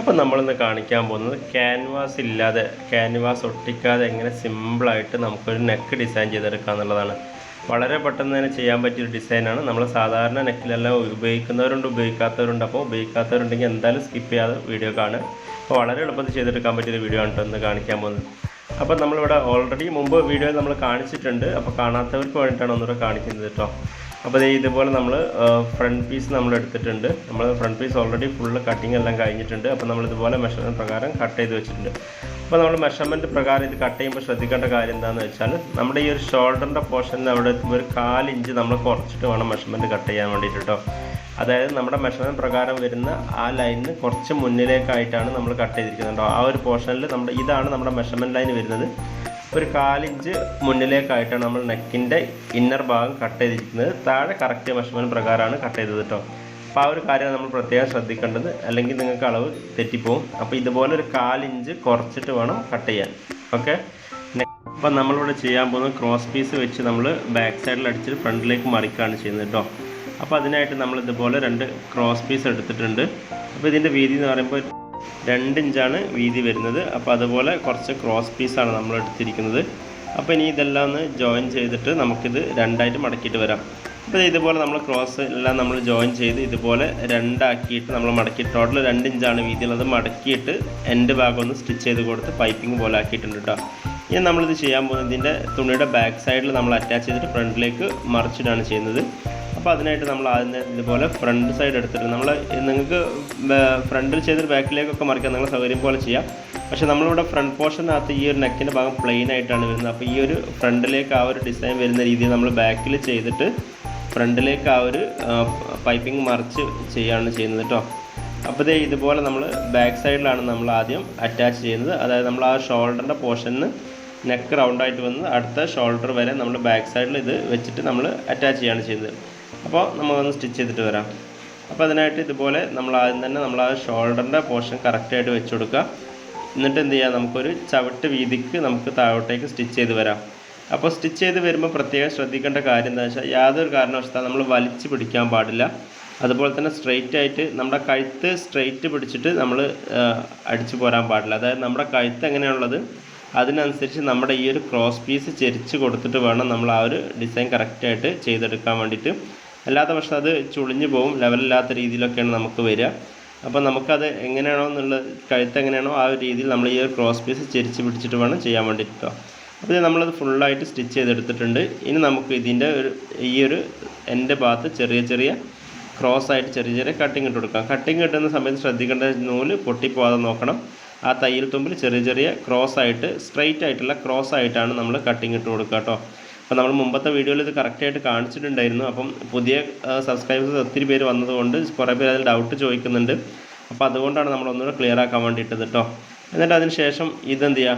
അപ്പോൾ നമ്മളിന്ന് കാണിക്കാൻ പോകുന്നത് ക്യാൻവാസ് ഇല്ലാതെ ക്യാൻവാസ് ഒട്ടിക്കാതെ എങ്ങനെ സിമ്പിളായിട്ട് നമുക്കൊരു നെക്ക് ഡിസൈൻ ചെയ്തെടുക്കുക എന്നുള്ളതാണ്. വളരെ പെട്ടെന്ന് തന്നെ ചെയ്യാൻ പറ്റിയൊരു ഡിസൈനാണ് നമ്മൾ സാധാരണ നെക്കിലെല്ലാം ഉപയോഗിക്കുന്നവരുണ്ട് ഉപയോഗിക്കാത്തവരുണ്ട്. അപ്പോൾ ഉപയോഗിക്കാത്തവരുണ്ടെങ്കിൽ എന്തായാലും സ്കിപ്പ് ചെയ്യാതെ വീഡിയോ കാണുക. അപ്പോൾ വളരെ എളുപ്പത്തിൽ ചെയ്തെടുക്കാൻ പറ്റിയൊരു വീഡിയോ ആണ് ഇന്ന് കാണിക്കാൻ പോകുന്നത്. അപ്പോൾ നമ്മളിവിടെ ഓൾറെഡി മുമ്പ് വീഡിയോ നമ്മൾ കാണിച്ചിട്ടുണ്ട്. അപ്പോൾ കാണാത്തവർക്ക് വേണ്ടിയിട്ടാണ് ഒന്നുകൂടെ കാണിക്കുന്നത് കേട്ടോ. അപ്പോൾ ഇതുപോലെ നമ്മൾ ഫ്രണ്ട് പീസ് നമ്മൾ എടുത്തിട്ടുണ്ട്. നമ്മൾ front piece already full cutting എല്ലാം കഴിഞ്ഞിട്ടുണ്ട്. അപ്പോൾ നമ്മൾ ഇതുപോലെ മെഷർമെന്റ് പ്രകാരം കട്ട് ചെയ്ത് വെച്ചിട്ടുണ്ട്. അപ്പോൾ നമ്മൾ മെഷർമെന്റ് പ്രകാരം ഇത് കട്ട് ചെയ്യുമ്പോൾ ശ്രദ്ധിക്കേണ്ട കാര്യം എന്താണെന്ന് വെച്ചാൽ നമ്മുടെ ഈ ഒരു ഷോൾഡറിന്റെ പോർഷനിൽ അവിടെ എത്തുമ്പോൾ ഒരു കാലിഞ്ച് നമ്മൾ കുറച്ചിട്ട് വേണം മെഷർമെന്റ് കട്ട് ചെയ്യാൻ വേണ്ടിയിട്ട് കേട്ടോ അതായത് നമ്മുടെ മെഷർമെന്റ് പ്രകാരം വരുന്ന ആ ലൈനിന് കുറച്ച് മുന്നിലേക്കായിട്ടാണ് നമ്മൾ കട്ട് ചെയ്തിരിക്കുന്നത് കേട്ടോ ആ ഒരു പോർഷനിൽ നമ്മുടെ ഇതാണ് നമ്മുടെ മെഷർമെന്റ് ലൈൻ വരുന്നത്. ഒരു കാലിഞ്ച് മുന്നിലേക്കായിട്ടാണ് നമ്മൾ നെക്കിന്റെ ഇന്നർ ഭാഗം കട്ട് ചെയ്തിരിക്കുന്നത്. താഴെ കറക്റ്റ് മെഷർമെന്റ് പ്രകാരമാണ് കട്ട് ചെയ്തത് കേട്ടോ അപ്പോൾ ആ ഒരു കാര്യം നമ്മൾ പ്രത്യേകം ശ്രദ്ധിക്കേണ്ടത്. അല്ലെങ്കിൽ നിങ്ങൾക്ക് അളവ് തെറ്റിപ്പോവും. അപ്പോൾ ഇതുപോലെ ഒരു കാലിഞ്ച് കുറച്ചിട്ട് വേണം കട്ട് ചെയ്യാൻ. ഓക്കെ അപ്പം നമ്മളിവിടെ ചെയ്യാൻ പോകുന്നത് ക്രോസ് പീസ് വെച്ച് നമ്മൾ ബാക്ക് സൈഡിൽ അടിച്ച് ഫ്രണ്ടിലേക്ക് മറിക്കുകയാണ് ചെയ്യുന്നത് കേട്ടോ അപ്പോൾ അതിനായിട്ട് നമ്മൾ ഇതുപോലെ രണ്ട് ക്രോസ് പീസ് എടുത്തിട്ടുണ്ട്. അപ്പോൾ ഇതിന്റെ വീതി എന്ന് പറയുമ്പോൾ രണ്ട് ഇഞ്ചാണ് വീതി വരുന്നത്. അപ്പോൾ അതുപോലെ കുറച്ച് ക്രോസ് പീസാണ് നമ്മൾ എടുത്തിരിക്കുന്നത്. അപ്പോൾ ഇനി ഇതെല്ലാം ഒന്ന് ജോയിൻ ചെയ്തിട്ട് നമുക്കിത് രണ്ടായിട്ട് മടക്കിയിട്ട് വരാം. അപ്പോൾ ഇതുപോലെ നമ്മൾ ക്രോസ് എല്ലാം നമ്മൾ ജോയിൻ ചെയ്ത് ഇതുപോലെ രണ്ടാക്കിയിട്ട് നമ്മൾ മടക്കി. ടോട്ടൽ രണ്ട് ഇഞ്ചാണ് വീതിയുള്ളത്. മടക്കിയിട്ട് എന്റെ ഭാഗം ഒന്ന് സ്റ്റിച്ച് ചെയ്ത് കൊടുത്ത് പൈപ്പിംഗ് പോലെ ആക്കിയിട്ടുണ്ട് കേട്ടോ ഇനി നമ്മളിത് ചെയ്യാൻ പോകുന്നത് ഇതിന്റെ തുണിയുടെ ബാക്ക് സൈഡിൽ നമ്മൾ അറ്റാച്ച് ചെയ്തിട്ട് ഫ്രണ്ടിലേക്ക് മറിച്ചിട്ടാണ് ചെയ്യുന്നത്. അപ്പോൾ അതിനായിട്ട് നമ്മൾ ആദ്യം ഇതുപോലെ ഫ്രണ്ട് സൈഡ് എടുത്തിട്ട് നമ്മൾ നിങ്ങൾക്ക് ഫ്രണ്ടിൽ ചെയ്തിട്ട് ബാക്കിലേക്കൊക്കെ മറിക്കാൻ നിങ്ങൾ സൗകര്യം പോലെ ചെയ്യാം. പക്ഷേ നമ്മളിവിടെ ഫ്രണ്ട് പോർഷനകത്ത് ഈ ഒരു നെക്കിന്റെ ഭാഗം പ്ലെയിൻ ആയിട്ടാണ് വരുന്നത്. അപ്പോൾ ഈ ഒരു ഫ്രണ്ടിലേക്ക് ആ ഒരു ഡിസൈൻ വരുന്ന രീതിയിൽ നമ്മൾ ബാക്കിൽ ചെയ്തിട്ട് ഫ്രണ്ടിലേക്ക് ആ ഒരു പൈപ്പിംഗ് മറിച്ച് ചെയ്യുകയാണ് ചെയ്യുന്നത് കേട്ടോ അപ്പോൾ ഇതേ ഇതുപോലെ നമ്മൾ ബാക്ക് സൈഡിലാണ് നമ്മൾ ആദ്യം അറ്റാച്ച് ചെയ്യുന്നത്. അതായത് നമ്മൾ ആ ഷോൾഡറിന്റെ പോർഷനിൽ നെക്ക് റൗണ്ടായിട്ട് വന്ന് അടുത്ത ഷോൾഡർ വരെ നമ്മൾ ബാക്ക് സൈഡിൽ ഇത് വെച്ചിട്ട് നമ്മൾ അറ്റാച്ച് ചെയ്യുകയാണ് ചെയ്യുന്നത്. അപ്പോൾ നമുക്കൊന്ന് സ്റ്റിച്ച് ചെയ്തിട്ട് വരാം. അപ്പോൾ അതിനായിട്ട് ഇതുപോലെ നമ്മൾ ആദ്യം തന്നെ നമ്മൾ ആ ഷോൾഡറിന്റെ പോർഷൻ കറക്റ്റായിട്ട് വെച്ച് കൊടുക്കുക. എന്നിട്ട് എന്ത് ചെയ്യുക നമുക്കൊരു ചവിട്ട് വീതിക്ക് നമുക്ക് താഴോട്ടേക്ക് സ്റ്റിച്ച് ചെയ്ത് വരാം. അപ്പോൾ സ്റ്റിച്ച് ചെയ്ത് വരുമ്പോൾ പ്രത്യേകം ശ്രദ്ധിക്കേണ്ട കാര്യം എന്താ വെച്ചാൽ യാതൊരു കാരണവശാലും നമ്മൾ വലിച്ചു പിടിക്കാൻ പാടില്ല. അതുപോലെ തന്നെ സ്ട്രെയിറ്റ് ആയിട്ട് നമ്മുടെ കഴുത്ത് സ്ട്രെയിറ്റ് പിടിച്ചിട്ട് നമ്മൾ അടിച്ചു പോരാൻ പാടില്ല. അതായത് നമ്മുടെ കഴുത്ത് എങ്ങനെയാണുള്ളത്? അതിനനുസരിച്ച് നമ്മുടെ ഈ ഒരു ക്രോസ് പീസ് ചെരിച്ച് കൊടുത്തിട്ട് വേണം നമ്മൾ ആ ഒരു ഡിസൈൻ കറക്റ്റായിട്ട് ചെയ്തെടുക്കാൻ വേണ്ടിയിട്ട്. അല്ലാത്ത പക്ഷം അത് ചുളിഞ്ഞു പോകും ലെവലില്ലാത്ത രീതിയിലൊക്കെയാണ് നമുക്ക് വരിക. അപ്പോൾ നമുക്കത് എങ്ങനെയാണോ എന്നുള്ള കഴുത്ത് എങ്ങനെയാണോ ആ ഒരു രീതിയിൽ നമ്മൾ ഈ ഒരു ക്രോസ് പീസ് ചെരിച്ച് പിടിച്ചിട്ട് വേണം ചെയ്യാൻ വേണ്ടിയിട്ട് കേട്ടോ അപ്പോൾ ഇത് നമ്മളത് ഫുള്ളായിട്ട് സ്റ്റിച്ച് ചെയ്തെടുത്തിട്ടുണ്ട്. ഇനി നമുക്ക് ഇതിന്റെ ഒരു ഈ ഒരു എന്റെ ഭാഗത്ത് ചെറിയ ചെറിയ ക്രോസ് ആയിട്ട് ചെറിയ ചെറിയ കട്ടിങ് ഇട്ട് കൊടുക്കാം. കട്ടിങ് കിട്ടുന്ന സമയത്ത് ശ്രദ്ധിക്കേണ്ട നൂൽ പൊട്ടിപ്പോകാതെ നോക്കണം. ആ തയ്യൽ തുമ്പിൽ ചെറിയ ചെറിയ ക്രോസ് ആയിട്ട് സ്ട്രൈറ്റ് ആയിട്ടുള്ള ക്രോസ് ആയിട്ടാണ് നമ്മൾ കട്ടിങ് ഇട്ട് കൊടുക്കുക കേട്ടോ. അപ്പോൾ നമ്മൾ മുമ്പത്തെ വീഡിയോയിൽ ഇത് കറക്റ്റായിട്ട് കാണിച്ചിട്ടുണ്ടായിരുന്നു. അപ്പം പുതിയ സബ്സ്ക്രൈബേഴ്സ് ഒത്തിരി പേര് വന്നതുകൊണ്ട് കുറേ പേര് അതിൽ ഡൗട്ട് ചോദിക്കുന്നുണ്ട്. അപ്പോൾ അതുകൊണ്ടാണ് നമ്മൾ ഒന്നുകൂടെ ക്ലിയർ ആക്കാൻ വേണ്ടിയിട്ടത് കേട്ടോ എന്നിട്ട് അതിന് ശേഷം ഇതെന്ത് ചെയ്യുക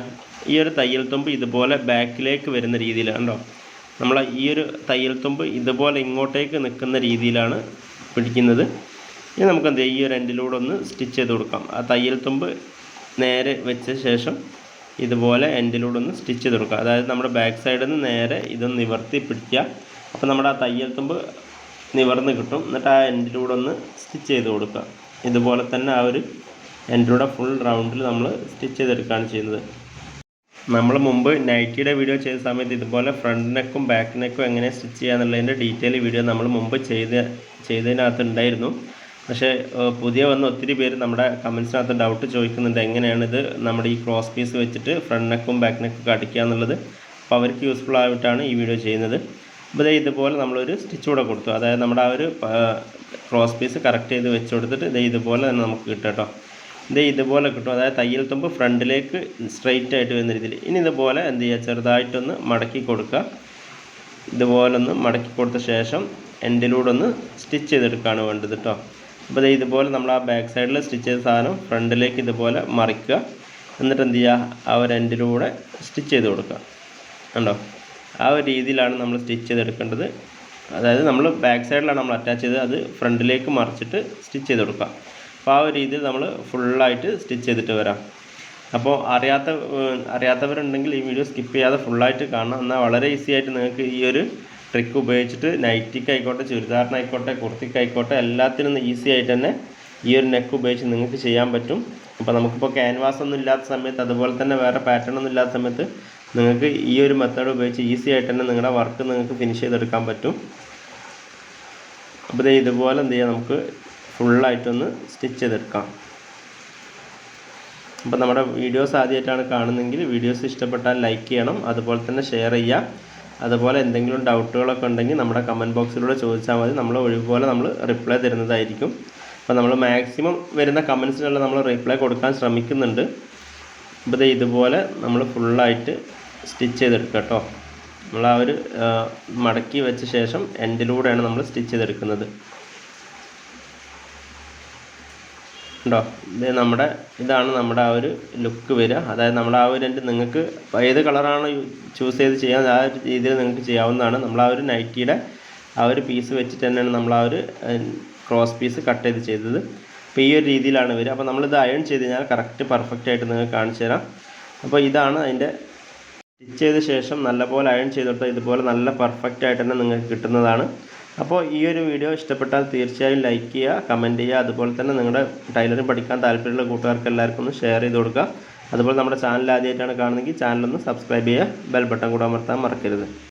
ഈ ഒരു തയ്യൽ തുമ്പ് ഇതുപോലെ ബാക്കിലേക്ക് വരുന്ന കണ്ടോ നമ്മൾ ഈ ഒരു തയ്യൽ തുമ്പ് ഇതുപോലെ ഇങ്ങോട്ടേക്ക് നിൽക്കുന്ന രീതിയിലാണ് പിടിക്കുന്നത്. ഇനി നമുക്ക് എന്ത് ചെയ്യാം? ഈ ഒരു എൻഡിലൂടെ ഒന്ന് സ്റ്റിച്ച് ചെയ്ത് കൊടുക്കാം. ആ തയ്യൽ തുമ്പ് നേരെ വെച്ച ശേഷം ഇതുപോലെ എൻഡിലൂടെ ഒന്ന് സ്റ്റിച്ച് ചെയ്ത് കൊടുക്കുക. അതായത് നമ്മുടെ ബാക്ക് സൈഡിൽ നിന്ന് നേരെ ഇതൊന്ന് നിവർത്തി പിടിക്കുക. അപ്പോൾ നമ്മുടെ ആ തയ്യൽ തുമ്പ് നിവർന്ന് കിട്ടും. എന്നിട്ട് ആ എൻഡിലൂടെ ഒന്ന് സ്റ്റിച്ച് ചെയ്ത് കൊടുക്കുക. ഇതുപോലെ തന്നെ ആ ഒരു എൻഡിലൂടെ ഫുൾ റൗണ്ടിൽ നമ്മൾ സ്റ്റിച്ച് ചെയ്തെടുക്കുകയാണ് ചെയ്യുന്നത്. നമ്മൾ മുമ്പ് നൈറ്റിയുടെ വീഡിയോ ചെയ്ത സമയത്ത് ഇതുപോലെ ഫ്രണ്ട് നെക്കും ബാക്ക് നെക്കും എങ്ങനെ സ്റ്റിച്ച് ചെയ്യുക എന്നുള്ളതിന്റെ ഡീറ്റെയിൽ വീഡിയോ നമ്മൾ മുമ്പ് ചെയ്ത് ചെയ്തതിനകത്ത് ഉണ്ടായിരുന്നു. പക്ഷേ പുതിയ വന്ന ഒത്തിരി പേര് നമ്മുടെ കമൻസിനകത്ത് ഡൗട്ട് ചോദിക്കുന്നുണ്ട് എങ്ങനെയാണിത് നമ്മുടെ ഈ ക്രോസ് പീസ് വെച്ചിട്ട് ഫ്രണ്ട് നെക്കും ബാക്ക് നെക്കൊക്കെ അടിക്കുക എന്നുള്ളത്. അപ്പോൾ അവർക്ക് യൂസ്ഫുൾ ആയിട്ടാണ് ഈ വീഡിയോ ചെയ്യുന്നത്. അപ്പോൾ ഇതേ ഇതുപോലെ നമ്മളൊരു സ്റ്റിച്ച് കൂടെ കൊടുത്തു. അതായത് നമ്മുടെ ആ ഒരു ക്രോസ് പീസ് കറക്റ്റ് ചെയ്ത് വെച്ച് കൊടുത്തിട്ട് ഇതേ ഇതുപോലെ തന്നെ നമുക്ക് കിട്ടും കേട്ടോ. ഇതേ ഇതുപോലെ കിട്ടും. അതായത് തയ്യൽ തുമ്പ് ഫ്രണ്ടിലേക്ക് സ്ട്രെയിറ്റ് ആയിട്ട് വരുന്ന രീതിയിൽ. ഇനി ഇതുപോലെ എന്ത് ചെയ്യുക? ചെറുതായിട്ടൊന്ന് മടക്കി കൊടുക്കുക. ഇതുപോലെ ഒന്ന് മടക്കി കൊടുത്ത ശേഷം എൻഡിലൂടെ ഒന്ന് സ്റ്റിച്ച് ചെയ്തെടുക്കുകയാണ് വേണ്ടത് കേട്ടോ. അപ്പോൾ ഇതുപോലെ നമ്മൾ ആ ബാക്ക് സൈഡിൽ സ്റ്റിച്ച് ചെയ്ത സാധനം ഫ്രണ്ടിലേക്ക് ഇതുപോലെ മറിക്കുക. എന്നിട്ട് എന്ത് ചെയ്യുക? ആ ഒരു എൻഡിലൂടെ സ്റ്റിച്ച് ചെയ്ത് കൊടുക്കുക. കണ്ടോ? ആ ഒരു രീതിയിലാണ് നമ്മൾ സ്റ്റിച്ച് ചെയ്തെടുക്കേണ്ടത്. അതായത് നമ്മൾ ബാക്ക് സൈഡിലാണ് നമ്മൾ അറ്റാച്ച് ചെയ്ത് അത് ഫ്രണ്ടിലേക്ക് മറിച്ചിട്ട് സ്റ്റിച്ച് ചെയ്ത് കൊടുക്കുക. അപ്പോൾ ആ ഒരു രീതിയിൽ നമ്മൾ ഫുള്ളായിട്ട് സ്റ്റിച്ച് ചെയ്തിട്ട് വരാം. അപ്പോൾ അറിയാത്ത അറിയാത്തവരുണ്ടെങ്കിൽ ഈ വീഡിയോ സ്കിപ്പ് ചെയ്യാതെ ഫുള്ളായിട്ട് കാണണം. എന്നാൽ വളരെ ഈസി ആയിട്ട് നിങ്ങൾക്ക് ഈ ഒരു ട്രിക്ക് ഉപയോഗിച്ചിട്ട് നൈറ്റിക്ക് ആയിക്കോട്ടെ ചുരിദാറിനായിക്കോട്ടെ കുർത്തിക്കായിക്കോട്ടെ എല്ലാത്തിനും ഈസി ആയിട്ട് തന്നെ ഈ ഒരു നെക്ക് ഉപയോഗിച്ച് നിങ്ങൾക്ക് ചെയ്യാൻ പറ്റും. അപ്പോൾ നമുക്കിപ്പോൾ ക്യാൻവാസ് ഒന്നും ഇല്ലാത്ത സമയത്ത് അതുപോലെ തന്നെ വേറെ പാറ്റേൺ ഒന്നും ഇല്ലാത്ത സമയത്ത് നിങ്ങൾക്ക് ഈ ഒരു മെത്തേഡ് ഉപയോഗിച്ച് ഈസി ആയിട്ട് തന്നെ നിങ്ങളുടെ വർക്ക് നിങ്ങൾക്ക് ഫിനിഷ് ചെയ്തെടുക്കാൻ പറ്റും. അപ്പോൾ ഇതുപോലെ എന്ത് ചെയ്യാം നമുക്ക് ഫുള്ളായിട്ടൊന്ന് സ്റ്റിച്ച് ചെയ്തെടുക്കാം. അപ്പോൾ നമ്മുടെ വീഡിയോസ് ആദ്യമായിട്ടാണ് കാണുന്നതെങ്കിൽ വീഡിയോസ് ഇഷ്ടപ്പെട്ടാൽ ലൈക്ക് ചെയ്യണം അതുപോലെ തന്നെ ഷെയർ ചെയ്യുക അതുപോലെ എന്തെങ്കിലും ഡൗട്ടുകളൊക്കെ ഉണ്ടെങ്കിൽ നമ്മുടെ കമന്റ് ബോക്സിലൂടെ ചോദിച്ചാൽ മതി. നമ്മൾ ഒഴിവുപോലെ നമ്മൾ റിപ്ലൈ തരുന്നതായിരിക്കും. അപ്പോൾ നമ്മൾ മാക്സിമം വരുന്ന കമൻസിനെല്ലാം നമ്മൾ റിപ്ലൈ കൊടുക്കാൻ ശ്രമിക്കുന്നുണ്ട്. അപ്പോൾ ഇതുപോലെ നമ്മൾ ഫുള്ളായിട്ട് സ്റ്റിച്ച് ചെയ്തെടുക്കുക കേട്ടോ. നമ്മൾ ആ ഒരു മടക്കി വെച്ച ശേഷം എൻഡിലൂടെയാണ് നമ്മൾ സ്റ്റിച്ച് ചെയ്തെടുക്കുന്നത്. ഉണ്ടോ? ഇത് നമ്മുടെ ഇതാണ് നമ്മുടെ ആ ഒരു ലുക്ക് വരിക. അതായത് നമ്മുടെ ആ ഒരു എന്റെ നിങ്ങൾക്ക് ഏത് കളറാണ് ചൂസ് ചെയ്ത് ചെയ്യാൻ ആ ഒരു രീതിയിൽ നിങ്ങൾക്ക് ചെയ്യാവുന്നതാണ്. നമ്മൾ ആ ഒരു നൈറ്റിയുടെ ആ ഒരു പീസ് വെച്ചിട്ട് തന്നെയാണ് നമ്മൾ ആ ഒരു ക്രോസ് പീസ് കട്ട് ചെയ്ത് ചെയ്തത്. അപ്പോൾ ഈ ഒരു രീതിയിലാണ് വരിക. അപ്പോൾ നമ്മളിത് അയൺ ചെയ്ത് കഴിഞ്ഞാൽ കറക്റ്റ് പെർഫെക്റ്റ് ആയിട്ട് നിങ്ങൾക്ക് കാണിച്ചു തരാം. അപ്പോൾ ഇതാണ് അതിന്റെ സ്റ്റിച്ച് ചെയ്ത ശേഷം നല്ലപോലെ അയൺ ചെയ്തെടുത്താൽ ഇതുപോലെ നല്ല പെർഫെക്റ്റ് ആയിട്ട് തന്നെ നിങ്ങൾക്ക് കിട്ടുന്നതാണ്. അപ്പോൾ ഈ ഒരു വീഡിയോ ഇഷ്ടപ്പെട്ടാൽ തീർച്ചയായും ലൈക്ക് ചെയ്യുക കമന്റ് ചെയ്യുക. അതുപോലെ തന്നെ നിങ്ങളുടെ ടൈലറിംഗ് പഠിക്കാൻ താല്പര്യമുള്ള കൂട്ടുകാർക്ക് എല്ലാവർക്കും ഒന്ന് ഷെയർ ചെയ്ത് കൊടുക്കുക. അതുപോലെ നമ്മുടെ ചാനൽ ആദ്യമായിട്ടാണ് കാണുന്നതെങ്കിൽ ചാനലൊന്ന് സബ്സ്ക്രൈബ് ചെയ്യുക. ബെൽ ബട്ടൺ കൂടെ അമർത്താൻ മറക്കരുത്.